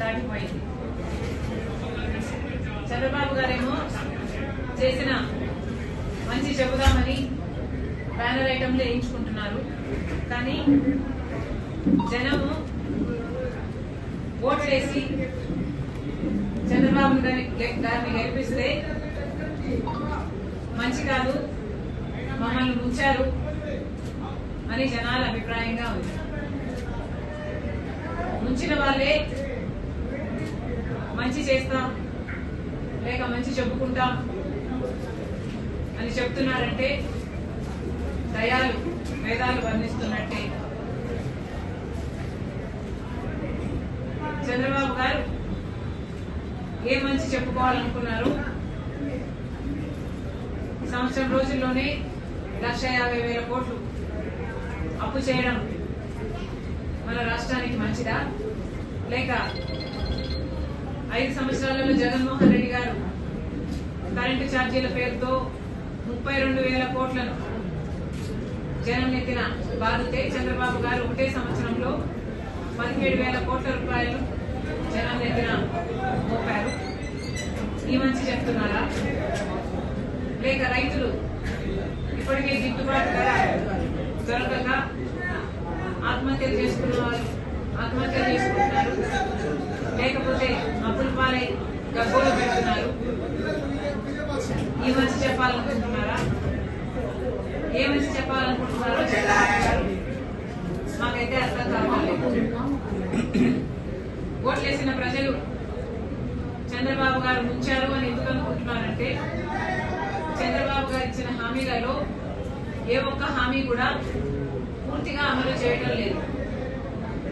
దాటిపోయింది చంద్రబాబు గారేమో చేసిన మంచి చెబుదామని బ్యానర్ ఐటమ్లు వేయించుకుంటున్నారు. కానీ జనము ఓటు వేసి చంద్రబాబు గారిని గెలిపిస్తే మంచి కాదు మమ్మల్ని ముంచారు అని జనాల అభిప్రాయంగా ఉంది. ముంచిన వాళ్ళే మంచి చేస్తాం లేక మంచి చెప్పుకుంటాం అని చెప్తున్నారంటే దయాలు వేదాలు వర్ణిస్తున్నట్టే. చంద్రబాబు గారు ఏ మంచి చెప్పుకోవాలనుకున్నారు? సంవత్సరం రోజుల్లోనే లక్ష యాభై వేల కోట్లు అప్పు చేయడం మన రాష్ట్రానికి మంచిదా? లేక ఐదు సంవత్సరాలలో జగన్మోహన్ రెడ్డి గారు కరెంటు ఛార్జీల పేరుతో ముప్పై రెండు వేల కోట్లను జనం నెత్తిన బాధితే చంద్రబాబు గారు ఒకటే సంవత్సరంలో పదిహేడు వేల కోట్ల రూపాయలు జనం నెత్తిన మోపారు. ఈ మంచి చెప్తున్నారా? లేక రైతులు ఇప్పటికే గిట్టుబాటు ధర దొరకక ఆత్మహత్యలు చేసుకున్న వాళ్ళు ఆత్మహత్యలు చేసుకుంటున్నారు. లేకపోతే అప్పుల పాలై పెడుతున్నారు. ఈ మంచి చెప్పాలనుకుంటున్నారా? ఏ మంచి చెప్పాలనుకుంటున్నారో? మాకైతే అర్థం కావాలి. ఓట్లేసిన ప్రజలు చంద్రబాబు గారు ముంచారు అని ఎందుకు అనుకుంటున్నారంటే చంద్రబాబు గారు ఇచ్చిన హామీలలో ఏ ఒక్క హామీ కూడా పూర్తిగా అమలు చేయడం లేదు.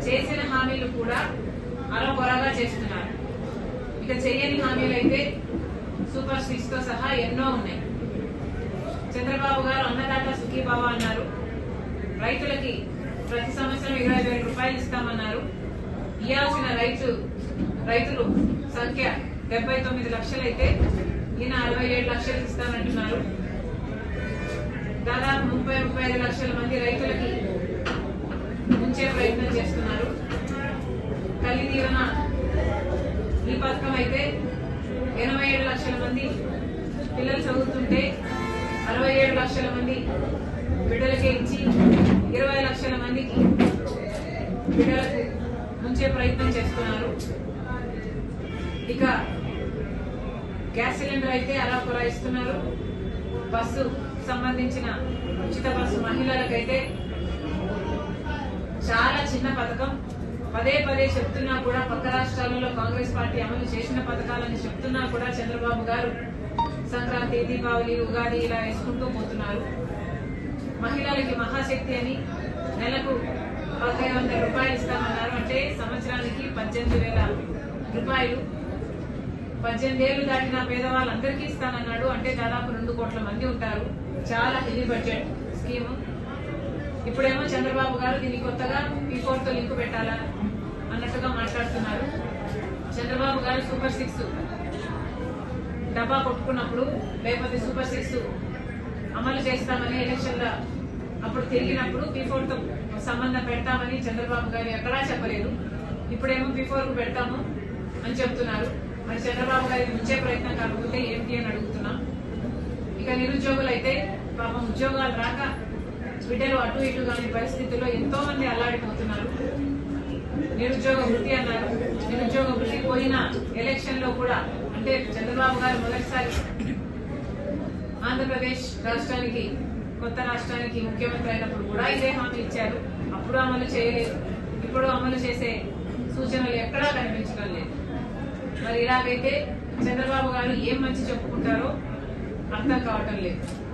చేసిన హామీలు కూడా అరకొరగా చేస్తున్నారు. ఇక చేయని హామీలు అయితే సూపర్ సిక్స్తో సహా ఎన్నో ఉన్నాయి. చంద్రబాబు గారు అన్నదాత సుఖీబావ అన్నారు. రైతులకి ప్రతి సంవత్సరం ఇరవై వేల రూపాయలు ఇస్తామన్నారు. ఇవ్వాల్సిన రైతు రైతులు సంఖ్య డెబ్బై తొమ్మిది లక్షలైతే ఈయన అరవై ఏడు లక్షలు ఇస్తానంటున్నారు. దాదాపు ముప్పై ముప్పై ఐదు లక్షల మంది రైతులకి ఉంచే ప్రయత్నం చేస్తున్నారు. కలిదీవన తల్లి ఈ పథకం అయితే ఎనభై ఏడు లక్షల మంది పిల్లలు చదువుతుంటే అరవై ఏడు లక్షల మంది బిడ్డలకే ఇచ్చి ఇరవై లక్షల మందికి బిడ్డలకు ఉంచే ప్రయత్నం చేస్తున్నారు. ఇక గ్యాస్ సిలిండర్ అయితే అలా ఇస్తున్నారు బస్సు సంబంధించిన ఉచిత బస్సు మహిళలకైతే చాలా చిన్న పథకం. పదే పదే చెప్తున్నా కూడా పక్క రాష్ట్రాలలో కాంగ్రెస్ పార్టీ అమలు చేసిన పథకాలని చెప్తున్నా కూడా చంద్రబాబు గారు. సంక్రాంతి దీపావళి ఉగాది ఇలా వేసుకుంటూ పోతున్నారు. మహిళలకి మహాశక్తి అని నెలకు పదహైదు వందల రూపాయలు ఇస్తామన్నారు. అంటే సంవత్సరానికి పద్దెనిమిది వేల రూపాయలు. పద్దెనిమిది ఏళ్ళు దాటిన పేదవాళ్ళందరికీ ఇస్తానన్నాడు. అంటే దాదాపు రెండు కోట్ల మంది ఉంటారు. చాలా హెవీ బడ్జెట్ స్కీము. ఇప్పుడేమో చంద్రబాబు గారు దీన్ని కొత్తగా పీ ఫోర్తో లింక్ పెట్టాలా అన్నట్టుగా మాట్లాడుతున్నారు. చంద్రబాబు గారు సూపర్ సిక్స్ డబ్బా కొట్టుకున్నప్పుడు లేకపోతే సూపర్ సిక్స్ అమలు చేస్తామని ఎలక్షన్ల అప్పుడు తిరిగినప్పుడు పీ తో సంబంధం పెడతామని చంద్రబాబు గారు ఎక్కడా చెప్పలేదు. ఇప్పుడేమో పీ కు పెడతాము అని చెప్తున్నారు. మరి చంద్రబాబు గారి ఉంచే ప్రయత్నం కాకపోతే ఏంటి అని అడుగుతున్నాం. ఇక నిరుద్యోగులు అయితే పాపం ఉద్యోగాలు రాక బిడ్డలు అటు ఇటు కాని పరిస్థితుల్లో ఎంతో మంది అల్లాడిపోతున్నారు. నిరుద్యోగ వృత్తి అన్నారు. నిరుద్యోగ వృత్తి పోయిన ఎలక్షన్లో కూడా అంటే చంద్రబాబు గారు మొదటిసారి ఆంధ్రప్రదేశ్ రాష్ట్రానికి కొత్త రాష్ట్రానికి ముఖ్యమంత్రి అయినప్పుడు కూడా ఇదే హామీ ఇచ్చారు. అప్పుడు అమలు చేయలేదు. ఇప్పుడు అమలు చేసే సూచనలు ఎక్కడా కనిపించడం లేదు. మరి ఇలాగైతే చంద్రబాబు గారు ఏం మంచి చెప్పుకుంటారో అర్థం కావటం లేదు.